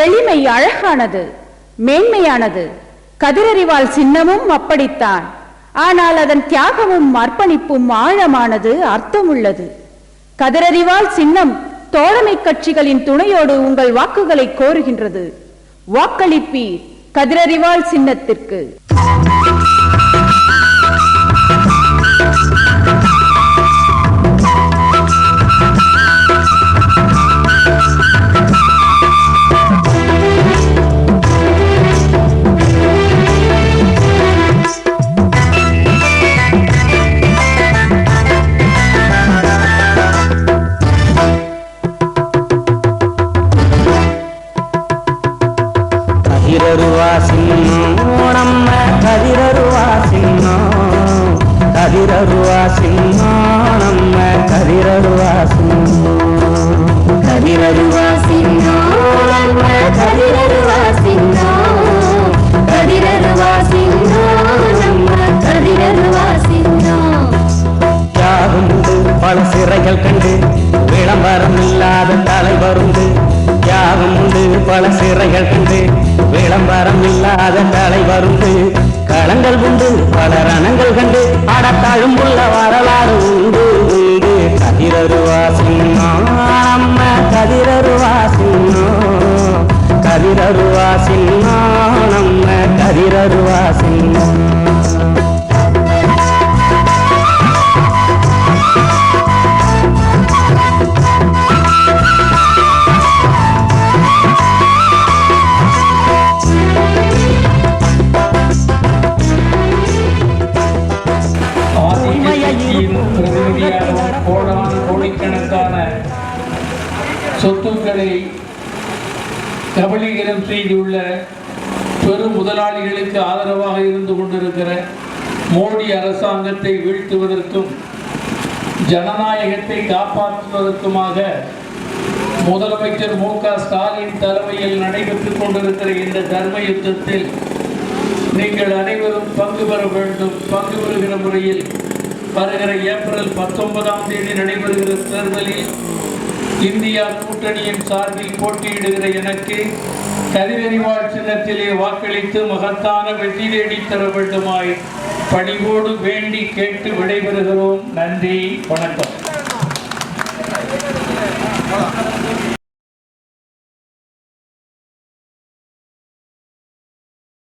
எளிமை அழகானது மேன்மையானது. கதிரறிவால் சின்னமும் அப்படித்தான். ஆனால் அதன் தியாகமும் அர்ப்பணிப்பும் ஆழமானது அர்த்தமுள்ளது. கதிரறிவால் சின்னம் தோழமை கட்சிகளின் துணையோடு உங்கள் வாக்குகளை கோருகின்றது. வாக்களிப்பீர் கதிரறிவால் சின்னத்திற்கு. கதிரருவா சின்னம் நம்ம கதிரருவா சின்னம் கதிரருவா சின்னம். நம்ம கதிரருவா சின்னம் கதிரருவா சின்னம் நம்ம கதிரருவா சின்னம் கதிரருவா சின்னம் நம்ம கதிரருவா சின்னம் யாரும் உண்டு பல சிறைகள் கண்டு விளம்பரம் இல்லாத தலைவருண்டு யாவும் உண்டு பல சிறைகள் கண்டு விளம்பரம் இல்லாத தலை வருந்து களங்கள் உண்டு பல ரணங்கள் கண்டு. அடத்தாழும் உள்ள வரலாறு உண்டு. உண்டு கதிரருவா சின்னம் நம்ம கதிரருவா சின்னம் கதிரருவா சின்னம் நம்ம கதிரருவா சின்னம் சொத்துக்களை கபலீகரம் செய்துள்ள பெரும் முதலாளிகளுக்கு ஆதரவாக இருந்து கொண்டிருக்கிற மோடி அரசாங்கத்தை வீழ்த்துவதற்கும் ஜனநாயகத்தை காப்பாற்றுவதற்குமாக முதலமைச்சர் மு க ஸ்டாலின் தலைமையில் நடைபெற்றுக் கொண்டிருக்கிற இந்த தர்ம யுத்தத்தில் நீங்கள் அனைவரும் பங்கு பெற வேண்டும். பங்கு பெறுகிற முறையில் வருகிற ஏப்ரல் பத்தொன்பதாம் தேதி நடைபெறுகிற தேர்தலில் இந்தியா கூட்டணியின் சார்பில் போட்டியிடுகிற எனக்கு கதிரறிவாள் சின்னத்திலே வாக்களித்து மகத்தான வெற்றி தேடி தர வேண்டுமாய் பணிவோடு வேண்டி கேட்டு விடைபெறுகிறோம். நன்றி வணக்கம்.